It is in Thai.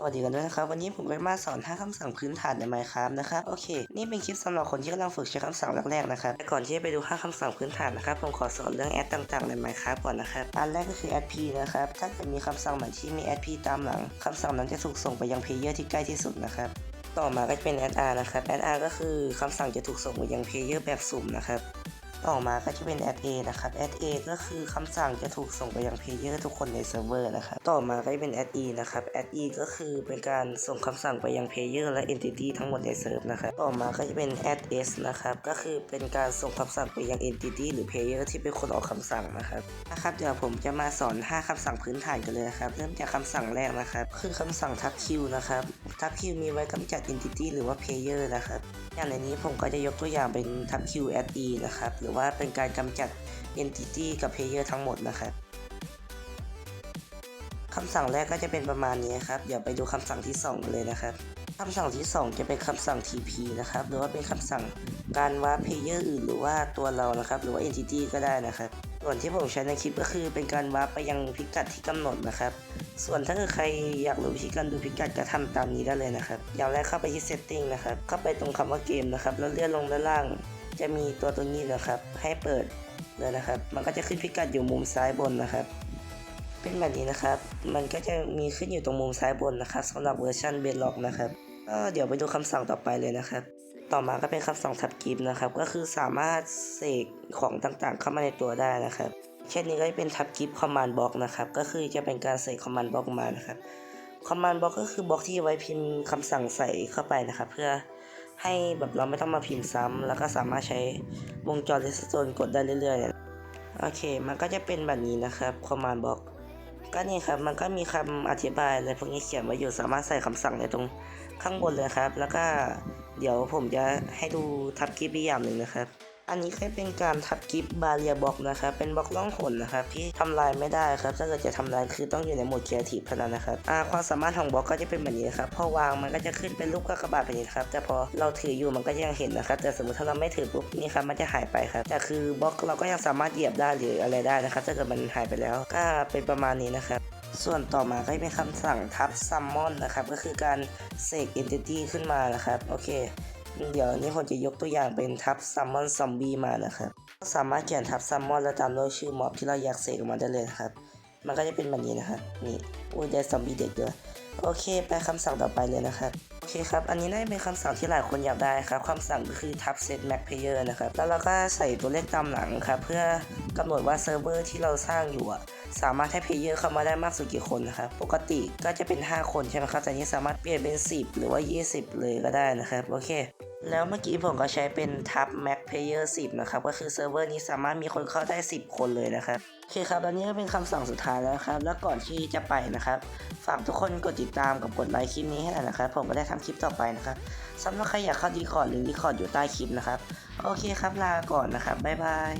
สวัสดีกันด้วยนะครับ วันนี้ผมก็มาสอน 5คำสั่งพื้นฐานใน Minecraft นะครับ โอเค นี่เป็นคลิปสำหรับคนที่กำลังฝึกใช้คำสั่งแรกๆนะครับแต่ก่อนที่จะไปดู 5คำสั่งพื้นฐานนะครับ ผมขอสอนเรื่องแอดต่างๆใน Minecraft ก่อนนะครับ อันแรกก็คือ add p นะครับ ถ้าเกิดมีคำสั่งใหม่ที่มี add p ตามหลังคำสั่งนั้นจะถูกส่งไปยังเพลเยอร์ที่ใกล้ที่สุดนะครับต่อมาก็จะเป็น add r นะครับ add r ก็คือคำสั่งจะถูกส่งไปยังเพลเยอร์แบบสุ่มนะครับ ต่อมาก็จะเป็น add a นะครับ add a ก็คือคำสั่งจะถูกส่งไปยังเพลเยอร์ทุกคนในเซิร์ฟเวอร์นะครับ ต่อมาก็จะเป็น add e นะครับ add e ก็คือเป็นการส่งคำสั่งไปยังเพลเยอร์และ entity ทั้งหมดในเซิร์ฟนะครับ ต่อมาก็จะเป็น add s นะครับ ก็คือเป็นการส่งคำสั่งไปยัง entity หรือเพลเยอร์ที่เป็นคนออกคำสั่งนะครับ นะครับ เดี๋ยวผมจะมาสอน 5คำสั่งพื้นฐานกันเลยนะครับ เริ่มจากคำสั่งแรกนะครับ คือคำสั่งทับ q นะครับ ทับ q มีไว้กำจัด entity หรือว่าเพลเยอร์นะครับ อย่างในนี้ผมก็จะยกตัวอย่างเป็นทับ q add e นะครับ หรือว่าเป็นการกำจัด entity กับ player ทั้งหมดนะครับคำสั่งแรกก็จะเป็นประมาณนี้ครับเดี๋ยวไปดูคำสั่งที่ 2 เลยนะครับคำสั่งที่ 2 จะเป็นคำสั่ง TP นะครับ หรือว่าเป็นคำสั่งการว่า player อื่นหรือว่าตัวเรานะครับ หรือว่า entity ก็ได้นะครับ ส่วนที่ผมใช้ในคลิปก็คือเป็นการวาร์ปไปยังพิกัดที่กำหนดนะครับ ส่วนถ้าเกิดใครอยากรู้วิธีการดูพิกัดก็ทำตามนี้ได้เลยนะครับ อย่างแรกเข้าไปที่ setting นะครับ เข้าไปตรงคำว่าเกมนะครับ แล้วเลื่อนลงด้านล่าง จะมีตัวตัวนี้นะครับ ให้เปิดเลยนะครับ มันก็จะขึ้นพิกัดอยู่มุมซ้ายบนนะครับ เป็นแบบนี้นะครับ มันก็จะมีขึ้นอยู่ตรงมุมซ้ายบนนะครับสำหรับเวอร์ชันเบนล็อกนะครับก็เดี๋ยวไปดูคำสั่งต่อไปเลยนะครับ ต่อมาก็เป็นคำสั่งทับกิฟนะครับ ก็คือสามารถเสกของต่างๆ เข้ามาในตัวได้นะครับ เช่นนี้ก็จะเป็นทับกิฟคอมมานด์บล็อกนะครับ ก็คือจะเป็นการเสกคอมมานด์บล็อกมานะครับ คอมมานด์บล็อกก็คือบล็อกที่ไว้พิมพ์คำสั่งใส่เข้าไปนะครับ เพื่อให้แบบเราไม่ต้องมาพิมพ์ซ้ำแล้วก็สามารถใช้วงจรเรสโตนกดได้เรื่อยๆ โอเค มันก็จะเป็นแบบนี้นะครับ คอมมานด์บล็อกก็นี่ครับ มันก็มีคำอธิบายอะไรพวกนี้เขียนไว้อยู่ สามารถใส่คำสั่งในตรงข้างบนเลยครับ แล้วก็ เดี๋ยวผมจะให้ดูทับคลิปอีกอย่างหนึ่งนะครับ อันนี้ก็เป็นการทับกิฟต์บาเรียบล็อกนะครับ เป็นบล็อกล่องหนนะครับที่ทำลายไม่ได้ครับ ถ้าเกิดจะทำลายคือต้องอยู่ในโหมดครีเอทีฟเท่านั้นนะครับอ่าความสามารถของบล็อกก็จะเป็นแบบนี้ครับ พอวางมันก็จะขึ้นเป็นรูปกากบาทแบบนี้ครับ แต่พอเราถืออยู่มันก็ยังเห็นนะครับ แต่สมมติถ้าเราไม่ถือปุ๊บนี่ครับมันจะหายไปครับ แต่คือบล็อกเราก็ยังสามารถเหยียบได้หรืออะไรได้นะครับ ถ้าเกิดมันหายไปแล้ว ก็เป็นประมาณนี้นะครับส่วนต่อมาก็จะเป็นคำสั่งทับซัมมอนนะครับ ก็คือการเสก entity ขึ้นมานะครับ โอเค เดี๋ยวนี้ผมจะยกตัวอย่างเป็นทับซัมมอนซอมบี้มานะครับสามารถเขียนทับซัมมอนแล้วตามด้วยชื่อม็อบที่เราอยากเสกออกมาได้เลยครับ มันก็จะเป็นแบบนี้นะครับนี่อุ้ยได้ซอมบี้เด็กด้วยโอเค ไปคำสั่งต่อไปเลยนะครับ โอเคครับ อันนี้น่าจะเป็นคำสั่งที่หลายคนอยากได้ครับคำสั่งก็คือทับเซตแม็กเพเยอร์นะครับ แล้วเราก็ใส่ตัวเลขตามหลังครับ เพื่อกำหนดว่าเซิร์ฟเวอร์ที่เราสร้างอยู่อะสามารถให้เพเยอร์เข้ามาได้มากสุดกี่คนนะครับ ปกติก็จะเป็น 5 คนใช่ไหมครับ แต่นี้สามารถเปลี่ยนเป็น 10 หรือว่า 20 เลยก็ได้นะครับ โอเค แล้วเมื่อกี้ผมก็ใช้เป็นทับ Mac Player 10 นะครับ ก็คือเซิร์ฟเวอร์นี้สามารถมีคนเข้าได้ 10 คนเลยนะครับโอเคครับแล้วนี้ก็เป็นคำสั่งสุดท้ายแล้วครับ แล้วก่อนที่จะไปนะครับ ฝากทุกคนกดติดตามกับกดไลค์คลิปนี้ให้หน่อยนะครับ ผมก็ได้ทำคลิปต่อไปนะครับสำหรับใครอยากเข้าดีคอร์ดหรือดีคอร์ดอยู่ใต้คลิปนะครับ โอเคครับลาก่อนนะครับบ๊ายบาย